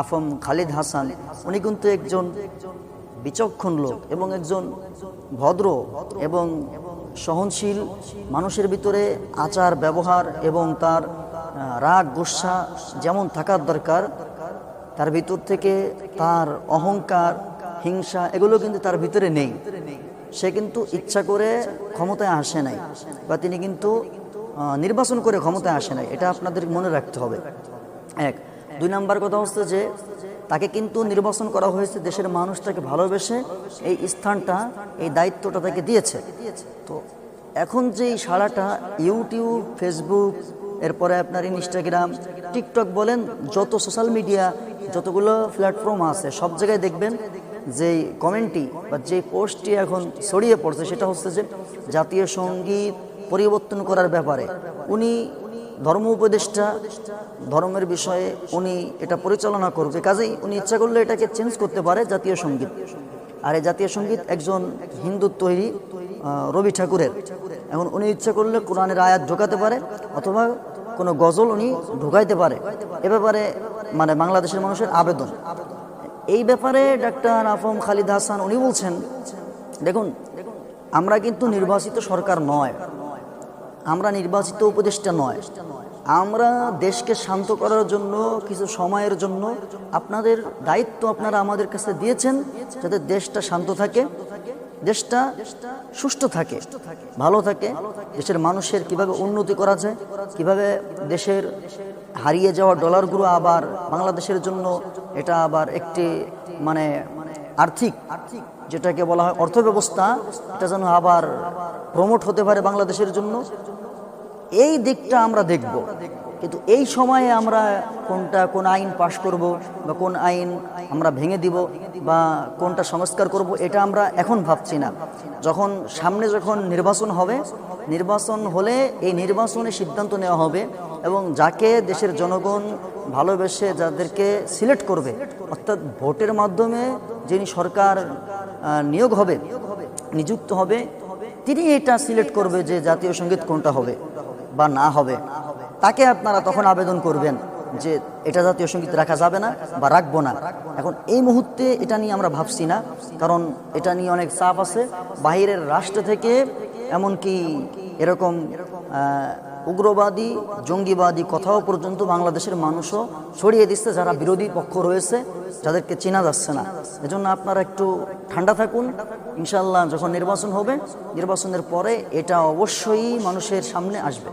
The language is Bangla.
আফম খালিদ হাসান, উনি কিন্তু একজন বিচক্ষণ লোক এবং একজন ভদ্র এবং সহনশীল, মানুষের ভিতরে আচার, ব্যবহার এবং তার রাগ, গুসা যেমন থাকার দরকার, তার ভিতর থেকে তার অহংকার, হিংসা এগুলো কিন্তু তার ভিতরে নেই। সে কিন্তু ইচ্ছা করে ক্ষমতায় আসে নাই বা তিনি কিন্তু নির্বাচন করে ক্ষমতায় আসে নাই, এটা আপনাদের মনে রাখতে হবে। এক দুই নাম্বার কথা হচ্ছে যে, তাকে কিন্তু নির্বাচন করা হয়েছে দেশের মানুষ তাকে ভালোবেসে, এই স্থানটা, এই দায়িত্বটা তাকে দিয়েছে। তো এখন যে এই সাড়াটা ইউটিউব, ফেসবুক, এরপরে আপনার ইনস্টাগ্রাম, টিকটক বলেন, যত সোশ্যাল মিডিয়া, যতগুলো প্ল্যাটফর্ম আছে, সব জায়গায় দেখবেন যে কমেন্টটি বা যে পোস্টটি এখন ছড়িয়ে পড়ছে, সেটা হচ্ছে যে জাতীয় সংগীত পরিবর্তন করার ব্যাপারে। উনি ধর্ম উপদেষ্টা, ধর্মের বিষয়ে উনি এটা পরিচালনা করবে। কাজেই উনি ইচ্ছা করলে এটাকে চেঞ্জ করতে পারে জাতীয় সংগীত। আর এই জাতীয় সংগীত একজন হিন্দু তৈরি রবি ঠাকুরের। এখন উনি ইচ্ছা করলে কোরআনের আয়াত ঢোকাতে পারে অথবা কোনো গজল উনি ঢোকাইতে পারে। এ ব্যাপারে মানে বাংলাদেশের মানুষের আবেদন। এই ব্যাপারে ডাক্তার আফম খালিদ হাসান উনি বলছেন, দেখুন, আমরা কিন্তু নির্বাচিত সরকার নয়। আমরা নির্বাচিত উপদেষ্টা নয়। আমরা দেশকে শান্ত করার জন্য, কিছু সময়ের জন্য আপনাদের দায়িত্ব আপনারা আমাদের কাছে দিয়েছেন যাতে দেশটা শান্ত থাকে, দেশটা সুষ্ঠু থাকে, ভালো থাকে, দেশের মানুষের কীভাবে উন্নতি করা যায়, কীভাবে দেশের হারিয়ে যাওয়া ডলারগুলো আবার বাংলাদেশের জন্য এটা আবার একটি মানে আর্থিক আর্থিক যেটাকে বলা হয় অর্থব্যবস্থা, এটা যেন আবার প্রমোট হতে পারে বাংলাদেশের জন্য। এই দিকটা আমরা দেখব। কিন্তু এই সময়ে আমরা কোনটা, কোন আইন পাশ করব বা কোন আইন আমরা ভেঙে দিব বা কোনটা সংস্কার করব, এটা আমরা এখন ভাবছি না। যখন সামনে যখন নির্বাচন হবে, নির্বাচন হলে এই নির্বাচনে সিদ্ধান্ত নেওয়া হবে এবং যাকে দেশের জনগণ ভালোবেসে যাদেরকে সিলেক্ট করবে, অর্থাৎ ভোটের মাধ্যমে যিনি সরকার নিয়োগ হবে, নিযুক্ত হবে, তিনি এটা সিলেক্ট করবে যে জাতীয় সংগীত কোনটা হবে বা না হবে। তাকে আপনারা তখন আবেদন করবেন যে এটা জাতীয় সংগীত রাখা যাবে না বা রাখব না। এখন এই মুহূর্তে এটা নিয়ে আমরা ভাবছি না, কারণ এটা নিয়ে অনেক চাপ আছে। বাহিরের রাষ্ট্র থেকে এমনকি এরকম উগ্রবাদী, জঙ্গিবাদী কথাও পর্যন্ত বাংলাদেশের মানুষও ছড়িয়ে দিচ্ছে, যারা বিরোধী পক্ষ রয়েছে, যাদেরকে চেনা যাচ্ছে না। এজন্য আপনারা একটু ঠান্ডা থাকুন। ইনশাল্লাহ যখন নির্বাচন হবে, নির্বাচনের পরে এটা অবশ্যই মানুষের সামনে আসবে।